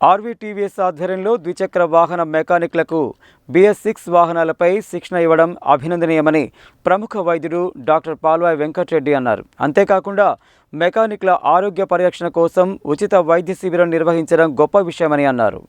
ఆర్వీటీవీఎస్ ఆధ్వర్యంలో ద్విచక్ర వాహన మెకానిక్లకు బిఎస్ సిక్స్ వాహనాలపై శిక్షణ ఇవ్వడం అభినందనీయమని ప్రముఖ వైద్యుడు డాక్టర్ పాల్వాయ్ వెంకటరెడ్డి అన్నారు. అంతేకాకుండా మెకానిక్ల ఆరోగ్య పరిరక్షణ కోసం ఉచిత వైద్య శిబిరం నిర్వహించడం గొప్ప విషయమని అన్నారు.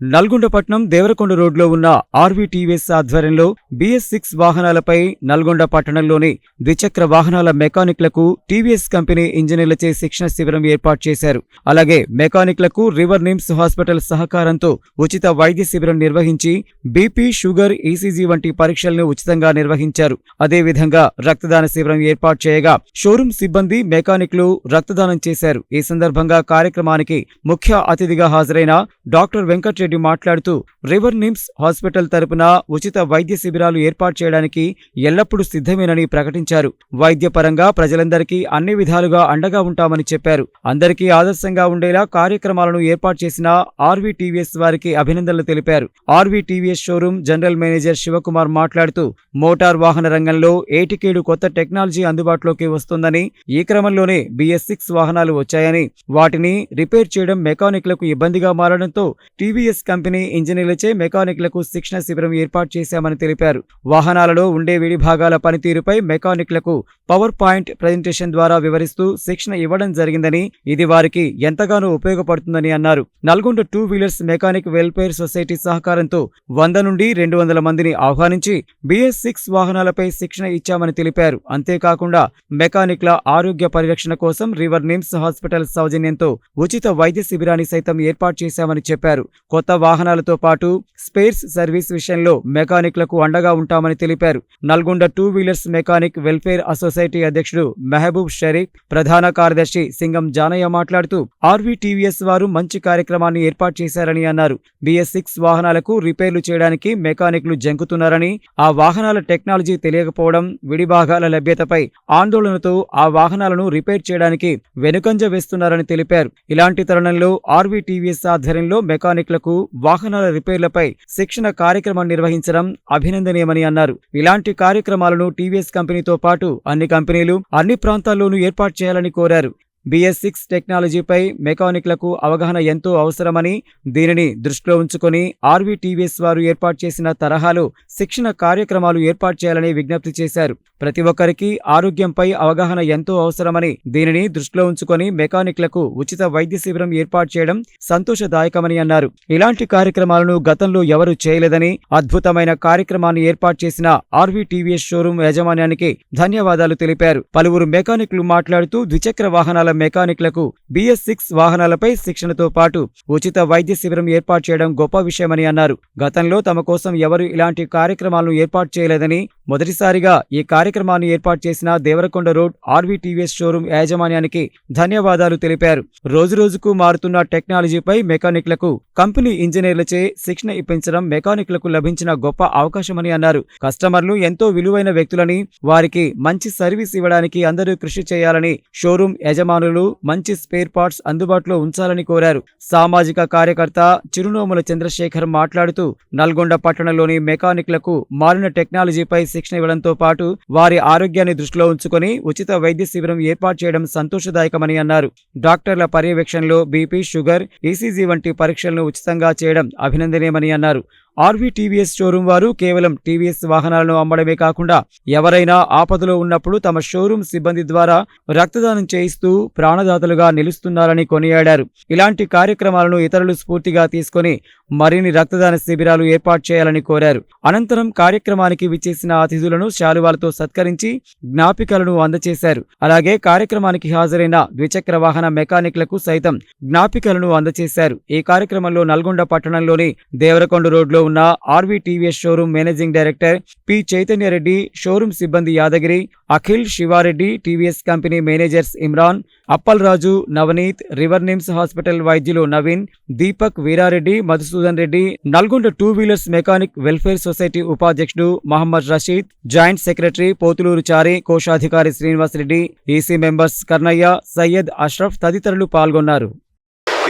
నల్గొండపట్నం దేవరకొండ రోడ్లో ఉన్న ఆర్వీటీవీఎస్ ఆధ్వర్యంలో బిఎస్ సిక్స్ వాహనాలపై నల్గొండ పట్టణంలోని ద్విచక్ర వాహనాల మెకానిక్లకు టీవీఎస్ కంపెనీ ఇంజనీర్లచే శిక్షణ శిబిరం ఏర్పాటు చేశారు. అలాగే మెకానిక్లకు రివర్ నిమ్స్ హాస్పిటల్ సహకారంతో ఉచిత వైద్య శిబిరం నిర్వహించి బీపీ షుగర్ ఈసీజీ వంటి పరీక్షలను ఉచితంగా నిర్వహించారు. అదేవిధంగా రక్తదాన శిబిరం ఏర్పాటు చేయగా షోరూం సిబ్బంది మెకానిక్లు రక్తదానం చేశారు. ఈ సందర్భంగా కార్యక్రమానికి ముఖ్య అతిథిగా హాజరైన డాక్టర్ వెంకటరెడ్డి మాట్లాడుతూ రివర్ నిమ్స్ హాస్పిటల్ తరపున ఉచిత వైద్య శిబిరాలు ఏర్పాటు చేయడానికి ఎల్లప్పుడూ సిద్ధమేనని ప్రకటించారు. వైద్యపరంగా ప్రజలందరికీ అన్ని విధాలుగా అండగా ఉంటామని చెప్పారు. అందరికీ ఆదర్శంగా ఉండేలా కార్యక్రమాలను ఏర్పాటు చేసిన ఆర్వీటీవీఎస్ వారికి అభినందనలు తెలిపారు. RV TVS showroom general manager Shivakumar మాట్లాడుతూ మోటార్ వాహన రంగంలో ఏటికేడు కొత్త టెక్నాలజీ అందుబాటులోకి వస్తుందని ఈ క్రమంలోనే బిఎస్ సిక్స్ వాహనాలు వచ్చాయని వాటిని రిపేర్ చేయడం మెకానిక్లకు ఇబ్బందిగా మారడంతో టీవీఎస్ కంపెనీ ఇంజనీర్లచే మెకానిక్లకు శిక్షణ శిబిరం ఏర్పాటు చేశామని తెలిపారు. వాహనాలలో ఉండే విడి భాగాల పనితీరుపై మెకానిక్లకు పవర్ పాయింట్ ప్రజెంటేషన్ ద్వారా వివరిస్తూ శిక్షణ ఇవ్వడం జరిగిందని ఇది వారికి ఎంతగానో ఉపయోగపడుతుందని అన్నారు. Nalgonda two wheelers mechanic welfare society సహకారంతో వంద నుండి రెండు వందల మందిని ఆహ్వానించి బిఎస్ సిక్స్ వాహనాలపై శిక్షణ ఇచ్చామని తెలిపారు. అంతేకాకుండా మెకానిక్ల ఆరోగ్య పరిరక్షణ కోసం రివర్ నిమ్స్ హాస్పిటల్ సౌజన్యంతో ఉచిత వైద్య శిబిరాన్ని సైతం ఏర్పాటు చేశామని చెప్పారు. కొత్త కొత్త వాహనాలతో పాటు స్పేర్స్ సర్వీస్ విషయంలో మెకానిక్లకు అండగా ఉంటామని తెలిపారు. Nalgonda two wheelers mechanic welfare అసోసైటీ అధ్యక్షుడు మెహబూబ్ షరీఫ్ ప్రధాన కార్యదర్శి సింగం జానయ్య మాట్లాడుతూ ఆర్వీటీవీఎస్ వారు మంచి కార్యక్రమాన్ని ఏర్పాటు చేశారని అన్నారు. బిఎస్ సిక్స్ వాహనాలకు రిపేర్లు చేయడానికి మెకానిక్లు జంకుతున్నారని ఆ వాహనాల టెక్నాలజీ తెలియకపోవడం విడిభాగాల లభ్యతపై ఆందోళనతో ఆ వాహనాలను రిపేర్ చేయడానికి వెనుకంజ వేస్తున్నారని తెలిపారు. ఇలాంటి తరుణంలో ఆర్వీటీవీఎస్ ఆధ్వర్యంలో మెకానిక్లకు వాహనాల రిపేర్లపై శిక్షణ కార్యక్రమం నిర్వహించడం అభినందనీయమని అన్నారు. ఇలాంటి కార్యక్రమాలను టీవీఎస్ కంపెనీతో పాటు అన్ని కంపెనీలు అన్ని ప్రాంతాల్లోనూ ఏర్పాటు చేయాలని కోరారు. బిఎస్ సిక్స్ టెక్నాలజీపై మెకానిక్లకు అవగాహన ఎంతో అవసరమని దీనిని దృష్టిలో ఉంచుకొని ఆర్వీటీవీఎస్ వారు ఏర్పాటు చేసిన తరహాలో శిక్షణ కార్యక్రమాలు ఏర్పాటు చేయాలని విజ్ఞప్తి చేశారు. ప్రతి ఒక్కరికి ఆరోగ్యంపై అవగాహన ఎంతో అవసరమని దీనిని దృష్టిలో ఉంచుకొని మెకానిక్లకు ఉచిత వైద్య శిబిరం ఏర్పాటు చేయడం సంతోషదాయకమని అన్నారు. ఇలాంటి కార్యక్రమాలను గతంలో ఎవరు చేయలేదని అద్భుతమైన కార్యక్రమాన్ని ఏర్పాటు చేసిన ఆర్వీటీవీఎస్ షోరూం యాజమాన్యానికి ధన్యవాదాలు తెలిపారు. పలువురు మెకానిక్లు మాట్లాడుతూ ద్విచక్ర వాహనాల మెకానిక్లకు బీఎస్ సిక్స్ వాహనాలపై శిక్షణతో పాటు ఉచిత వైద్య శిబిరం ఏర్పాటు చేయడం గొప్ప విషయమని అన్నారు. గతంలో తమ కోసం ఎవరు ఇలాంటి కార్యక్రమాలను ఏర్పాటు చేయలేదని మొదటిసారిగా ఈ కార్యక్రమాన్ని ఏర్పాటు చేసిన దేవరకొండ రోడ్ ఆర్వీటీవీఎస్ షోరూం యాజమాన్యానికి ధన్యవాదాలు తెలిపారు. రోజురోజుకు మారుతున్న టెక్నాలజీపై మెకానిక్లకు కంపెనీ ఇంజనీర్లచే శిక్షణ ఇప్పించడం మెకానిక్లకు లభించిన గొప్ప అవకాశమని అన్నారు. కస్టమర్లు ఎంతో విలువైన వ్యక్తులని వారికి మంచి సర్వీస్ ఇవ్వడానికి అందరూ కృషి చేయాలని షోరూం యజమానులు మంచి స్పేర్ పార్ట్స్ అందుబాటులో ఉంచాలని కోరారు. సామాజిక కార్యకర్త చిరునోముల చంద్రశేఖర్ మాట్లాడుతూ నల్గొండ పట్టణంలోని మెకానిక్లకు మారిన టెక్నాలజీపై శిక్షణ ఇవ్వడంతో పాటు వారి ఆరోగ్యాన్ని దృష్టిలో ఉంచుకొని ఉచిత వైద్య శిబిరం ఏర్పాటు చేయడం సంతోషదాయకమని అన్నారు. డాక్టర్ల పర్యవేక్షణలో బీపీ షుగర్ ఈసీజీ వంటి పరీక్షలను ఉచితంగా చేయడం అభినందనీయమని అన్నారు. ఆర్వీటీవీఎస్ షోరూం వారు కేవలం టీవీఎస్ వాహనాలను అమ్మడమే కాకుండా ఎవరైనా ఆపదలో ఉన్నప్పుడు తమ షోరూం సిబ్బంది ద్వారా రక్తదానం చేయిస్తూ ప్రాణదాతలుగా నిలుస్తున్నారని కొనియాడారు. ఇలాంటి కార్యక్రమాలను ఇతరులు స్ఫూర్తిగా తీసుకొని మరిన్ని రక్తదాన శిబిరాలు ఏర్పాటు చేయాలని కోరారు. అనంతరం కార్యక్రమానికి విచ్చేసిన అతిథులను శాలువాలతో సత్కరించి జ్ఞాపికలను అందజేశారు అలాగే కార్యక్రమానికి హాజరైన ద్విచక్ర వాహన మెకానిక్లకు సైతం జ్ఞాపికలను అందజేశారు ఈ కార్యక్రమంలో నల్గొండ పట్టణంలోని దేవరకొండ రోడ్లో ఉన్న RV TVS showroom managing director P Chaitanya Reddy showroom సిబ్బంది Yadagiri Akhil Siva Reddy TVS company managers Imran Appal Raju Navneet river NIMS hospital వైద్యులు Naveen Deepak Veera Reddy Madhusudan Reddy Nalgonda two wheelers mechanic welfare society ఉపాధ్యక్షుడు Mohammed Rashid joint secretary Pothuluru Chari కోశాధికారి Srinivas Reddy EC members Karnaiah Syed Ashraf తదితరులు పాల్గొన్నారు.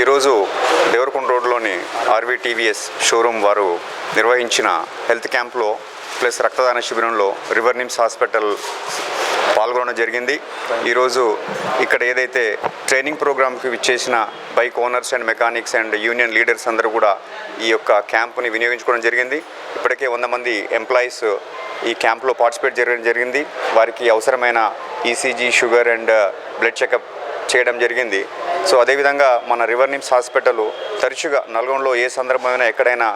ఈరోజు ఆర్వీటీవీఎస్ showroom వారు నిర్వహించిన health క్యాంప్లో plus రక్తదాన శిబిరంలో రివర్ నిమ్స్ హాస్పిటల్ పాల్గొనడం జరిగింది. ఈరోజు ఇక్కడ ఏదైతే ట్రైనింగ్ ప్రోగ్రామ్కి విచ్చేసిన bike owners and mechanics and union leaders అందరూ కూడా ఈ యొక్క క్యాంపుని వినియోగించుకోవడం జరిగింది. ఇప్పటికే వంద మంది ఎంప్లాయీస్ ఈ క్యాంప్లో పార్టిసిపేట్ జరగడం జరిగింది. వారికి అవసరమైన ECG sugar and blood checkup చేయడం జరిగింది. సో అదేవిధంగా మన రివర్ నిమ్స్ హాస్పిటల్ తరచుగా నల్గొండలో ఏ సందర్భమైనా ఎక్కడైనా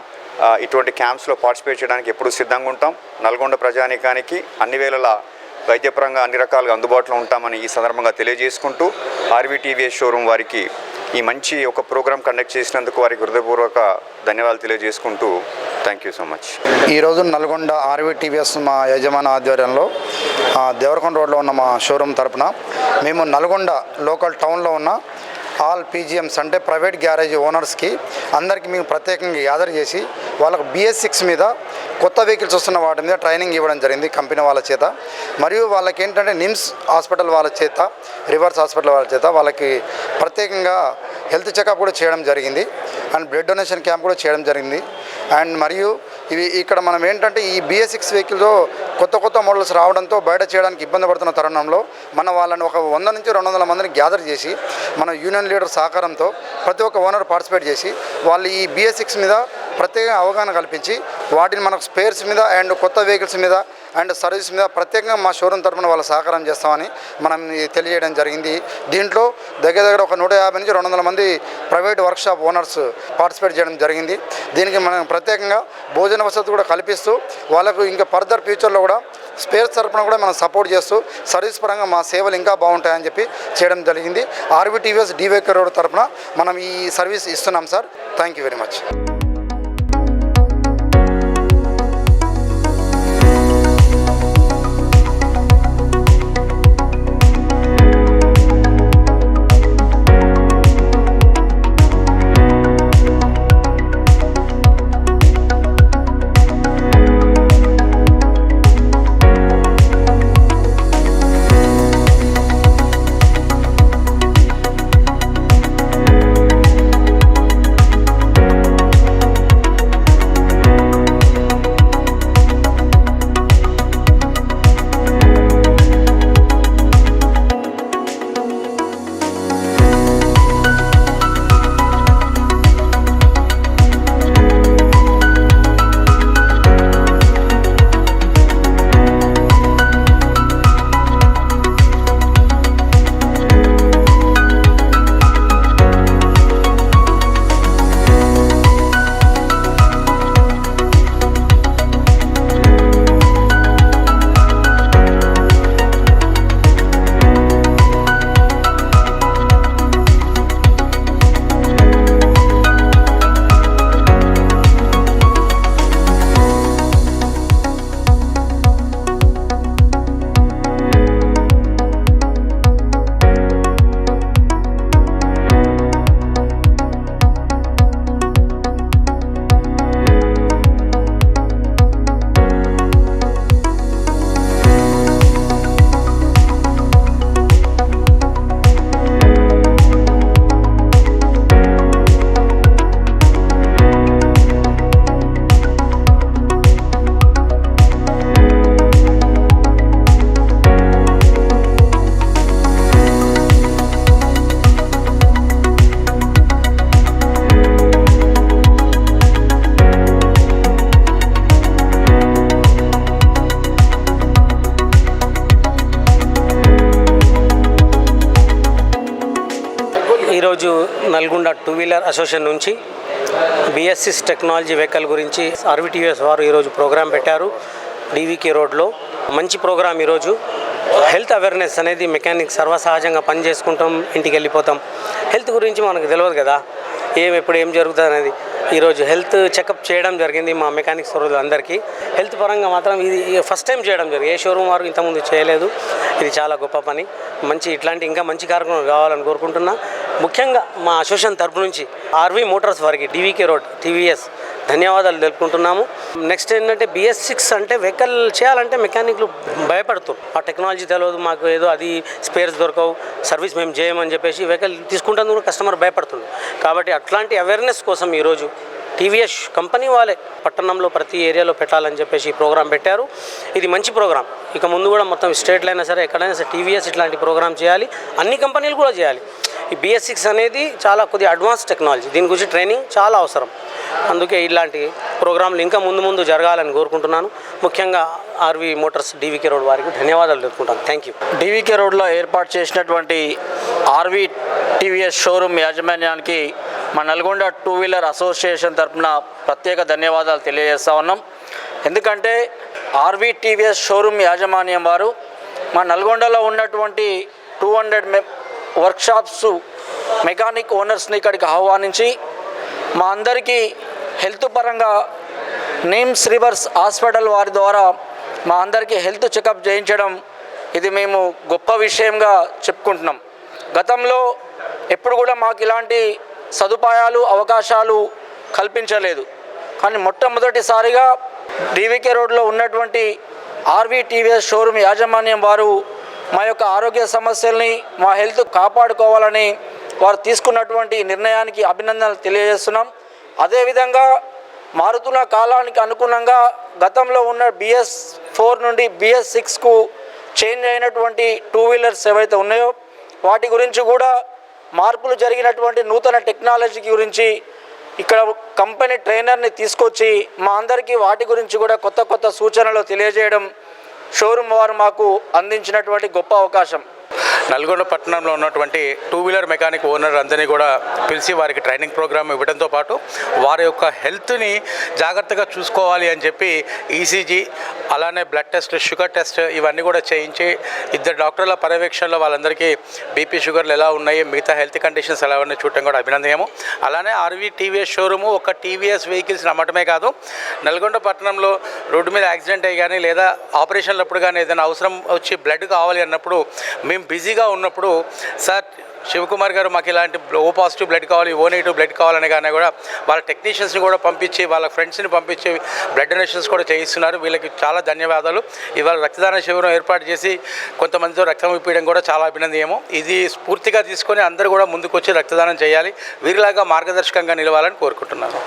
ఇటువంటి క్యాంప్స్లో పార్టిసిపేట్ చేయడానికి ఎప్పుడూ సిద్ధంగా ఉంటాం. నల్గొండ ప్రజానీకానికి అన్ని వేళలా వైద్యపరంగా అన్ని రకాలుగా అందుబాటులో ఉంటామని ఈ సందర్భంగా తెలియజేసుకుంటూ ఆర్వీటీవీఎస్ షోరూమ్ వారికి ఈ మంచి ఒక ప్రోగ్రామ్ కండక్ట్ చేసినందుకు వారికి హృదయపూర్వక ధన్యవాదాలు తెలియజేసుకుంటూ థ్యాంక్ యూ సో మచ్. ఈరోజు నల్గొండ ఆర్వీ టీవీఎస్ మా యజమాని ఆధ్వర్యంలో ఆ, దేవరకొండ రోడ్లో ఉన్న మా షోరూమ్ తరపున మేము నల్గొండ లోకల్ టౌన్లో ఉన్న ఆల్ పీజీఎంస్ అంటే ప్రైవేట్ గ్యారేజ్ ఓనర్స్కి అందరికీ మేము ప్రత్యేకంగా గ్యాదర్ చేసి వాళ్ళకు బిఎస్ సిక్స్ మీద కొత్త వెహికల్స్ వస్తున్న వాటి మీద ట్రైనింగ్ ఇవ్వడం జరిగింది కంపెనీ వాళ్ళ చేత. మరియు వాళ్ళకి ఏంటంటే నిమ్స్ హాస్పిటల్ వాళ్ళ చేత రివర్స్ హాస్పిటల్ వాళ్ళ చేత వాళ్ళకి ప్రత్యేకంగా హెల్త్ చెకప్ కూడా చేయడం జరిగింది. అండ్ బ్లడ్ డొనేషన్ క్యాంప్ కూడా చేయడం జరిగింది. అండ్ మరియు ఇవి ఇక్కడ మనం ఏంటంటే ఈ బిఎస్ సిక్స్ వెహికల్తో కొత్త కొత్త మోడల్స్ రావడంతో బయట చేయడానికి ఇబ్బంది పడుతున్న తరుణంలో మన వాళ్ళని ఒక వంద నుంచి రెండు వందల మందిని గ్యాదర్ చేసి మన యూనియన్ లీడర్ సహకారంతో ప్రతి ఒక్క ఓనర్ పార్టిసిపేట్ చేసి వాళ్ళు ఈ బిఎస్ సిక్స్ మీద ప్రత్యేక అవగాహన కల్పించి వాటిని మనకు స్పేర్స్ మీద అండ్ కొత్త వెహికల్స్ మీద అండ్ సర్వీస్ మీద ప్రత్యేకంగా మా షోరూమ్ తరఫున వాళ్ళ సహకారం చేస్తామని మనం తెలియజేయడం జరిగింది. దీంట్లో దగ్గర దగ్గర ఒక నూట యాభై నుంచి రెండు వందల మంది ప్రైవేట్ వర్క్షాప్ ఓనర్స్ పార్టిసిపేట్ చేయడం జరిగింది. దీనికి మనం ప్రత్యేకంగా భోజన వసతి కూడా కల్పిస్తూ వాళ్ళకు ఇంకా ఫర్దర్ ఫ్యూచర్లో కూడా స్పేర్స్ తరఫున కూడా మనం సపోర్ట్ చేస్తూ సర్వీస్ పరంగా మా సేవలు ఇంకా బాగుంటాయని చెప్పి చేయడం జరిగింది. ఆర్బీటీవీఎస్ డివేకర్ రోడ్ తరఫున మనం ఈ సర్వీస్ ఇస్తున్నాం sir. Thank you very much. ఈరోజు నల్గొండ టూ వీలర్ అసోసియేషన్ నుంచి బిఎస్సిస్ టెక్నాలజీ వెహికల్ గురించి ఆర్విటిఎస్ వారు ఈరోజు ప్రోగ్రాం పెట్టారు. డీవీకే రోడ్లో మంచి ప్రోగ్రాం ఈరోజు. హెల్త్ అవేర్నెస్ అనేది మెకానిక్ సర్వసహజంగా పని చేసుకుంటాం ఇంటికి వెళ్ళిపోతాం. హెల్త్ గురించి మనకు తెలియదు కదా. ఏం ఎప్పుడు ఏం జరుగుతుంది అనేది ఈరోజు హెల్త్ చెకప్ చేయడం జరిగింది మా మెకానిక్ సోదరులు అందరికీ హెల్త్ పరంగా మాత్రం ఇది ఫస్ట్ టైం చేయడం జరిగింది. ఏ షోరూమ్ వారు ఇంతకుముందు చేయలేదు. ఇది చాలా గొప్ప పని. మంచి ఇట్లాంటి ఇంకా మంచి కార్యక్రమం కావాలని కోరుకుంటున్నా. ముఖ్యంగా మా అసోసియేషన్ తరపు నుంచి ఆర్వీ మోటార్స్ వారికి డివికే రోడ్ టీవీఎస్ ధన్యవాదాలు తెలుపుకుంటున్నాము. నెక్స్ట్ ఏంటంటే బిఎస్ సిక్స్ అంటే వెహికల్ చేయాలంటే మెకానిక్లు భయపడుతారు ఆ టెక్నాలజీ తెలియదు మాకు ఏదో అది స్పేర్స్ దొరకవు సర్వీస్ మేము చేయమని చెప్పేసి వెహికల్ తీసుకుంటాను కూడా కస్టమర్ భయపడుతుంది. కాబట్టి అట్లాంటి అవేర్నెస్ కోసం ఈరోజు టీవీఎస్ కంపెనీ వాళ్ళే పట్టణంలో ప్రతి ఏరియాలో పెట్టాలని చెప్పేసి ఈ ప్రోగ్రాం పెట్టారు. ఇది మంచి ప్రోగ్రాం. ఇక ముందు కూడా మొత్తం స్టేట్లో అయినా సరే ఎక్కడైనా సరే టీవీఎస్ ఇట్లాంటి ప్రోగ్రామ్ చేయాలి. అన్ని కంపెనీలు కూడా చేయాలి. ఈ బిఎస్ సిక్స్ అనేది చాలా కొద్దిగా అడ్వాన్స్ టెక్నాలజీ దీని గురించి ట్రైనింగ్ చాలా అవసరం. అందుకే ఇలాంటి ప్రోగ్రాంలు ఇంకా ముందు ముందు జరగాలని కోరుకుంటున్నాను. ముఖ్యంగా ఆర్వి మోటార్స్ డీవీకే రోడ్ వారికి ధన్యవాదాలు తెలుపుకుంటాను. థ్యాంక్ యూ డీవీకే రోడ్లో ఏర్పాటు చేసినటువంటి ఆర్వీ టీవీఎస్ షోరూమ్ యాజమాన్యానికి మా నల్గొండ టూ వీలర్ అసోసియేషన్ తరఫున ప్రత్యేక ధన్యవాదాలు తెలియజేస్తా ఉన్నాం. ఎందుకంటే ఆర్వీ టీవీఎస్ షోరూమ్ యాజమాన్యం వారు మా నల్గొండలో ఉన్నటువంటి టూ హండ్రెడ్ మె వర్క్షాప్స్ మెకానిక్ ఓనర్స్ని ఇక్కడికి ఆహ్వానించి మా అందరికీ హెల్త్ పరంగా నేమ్స్ రివర్స్ హాస్పిటల్ వారి ద్వారా మా అందరికీ హెల్త్ చెకప్ చేయించడం ఇది మేము గొప్ప విషయంగా చెప్పుకుంటున్నాం. గతంలో ఎప్పుడు కూడా మాకు ఇలాంటి సదుపాయాలు అవకాశాలు కల్పించలేదు. కానీ మొట్టమొదటిసారిగా డీవీకే రోడ్లో ఉన్నటువంటి ఆర్వీ టీవీఎస్ షోరూమ్ యాజమాన్యం వారు మా యొక్క ఆరోగ్య సమస్యల్ని మా హెల్త్ కాపాడుకోవాలని వారు తీసుకున్నటువంటి నిర్ణయానికి అభినందనలు తెలియజేస్తున్నాం. అదేవిధంగా మారుతున్న కాలానికి అనుగుణంగా గతంలో ఉన్న బిఎస్ ఫోర్ నుండి బిఎస్ సిక్స్కు చేంజ్ అయినటువంటి టూ వీలర్స్ ఏవైతే ఉన్నాయో వాటి గురించి కూడా మార్పులు జరిగినటువంటి నూతన టెక్నాలజీ గురించి ఇక్కడ కంపెనీ ట్రైనర్ని తీసుకొచ్చి మా అందరికీ వాటి గురించి కూడా కొత్త కొత్త సూచనలు తెలియజేయడం షోరూమ్ వారు మాకు అందించినటువంటి గొప్ప అవకాశం. నల్గొండ పట్టణంలో ఉన్నటువంటి టూ వీలర్ మెకానిక్ ఓనర్ అందరినీ కూడా పిలిచి వారికి ట్రైనింగ్ ప్రోగ్రామ్ ఇవ్వడంతో పాటు వారి యొక్క హెల్త్ని జాగ్రత్తగా చూసుకోవాలి అని చెప్పి ఈసీజీ అలానే బ్లడ్ టెస్ట్ షుగర్ టెస్ట్ ఇవన్నీ కూడా చేయించి ఇద్దరు డాక్టర్ల పర్యవేక్షణలో వాళ్ళందరికీ బీపీ షుగర్లు ఎలా ఉన్నాయి మిగతా హెల్త్ కండిషన్స్ ఎలా ఉన్నాయి చూడటం కూడా అభినందనము అలానే ఆర్వీ టీవీఎస్ షోరూము ఒక టీవీఎస్ వెహికల్స్ నమ్మటమే కాదు నల్గొండ పట్టణంలో రోడ్డు మీద యాక్సిడెంట్ అయ్యి కానీ లేదా ఆపరేషన్లప్పుడు కానీ ఏదైనా అవసరం వచ్చి బ్లడ్ కావాలి అన్నప్పుడు మేము బిజీ బిజీగా ఉన్నప్పుడు సార్ శివకుమార్ గారు మాకు ఇలాంటి ఓ పాజిటివ్ బ్లడ్ కావాలి ఓ నెగిటివ్ బ్లడ్ కావాలని కానీ కూడా వాళ్ళ టెక్నీషియన్స్ని కూడా పంపించి వాళ్ళ ఫ్రెండ్స్ని పంపించి బ్లడ్ డొనేషన్స్ కూడా చేయిస్తున్నారు. వీళ్ళకి చాలా ధన్యవాదాలు. ఇవాళ రక్తదాన శిబిరం ఏర్పాటు చేసి కొంతమందితో రక్తం ఇప్పించడం కూడా చాలా అభినందనీయము. ఇది స్ఫూర్తిగా తీసుకొని అందరూ కూడా ముందుకొచ్చి రక్తదానం చేయాలి. వీరిలాగా మార్గదర్శకంగా నిలవాలని కోరుకుంటున్నాను.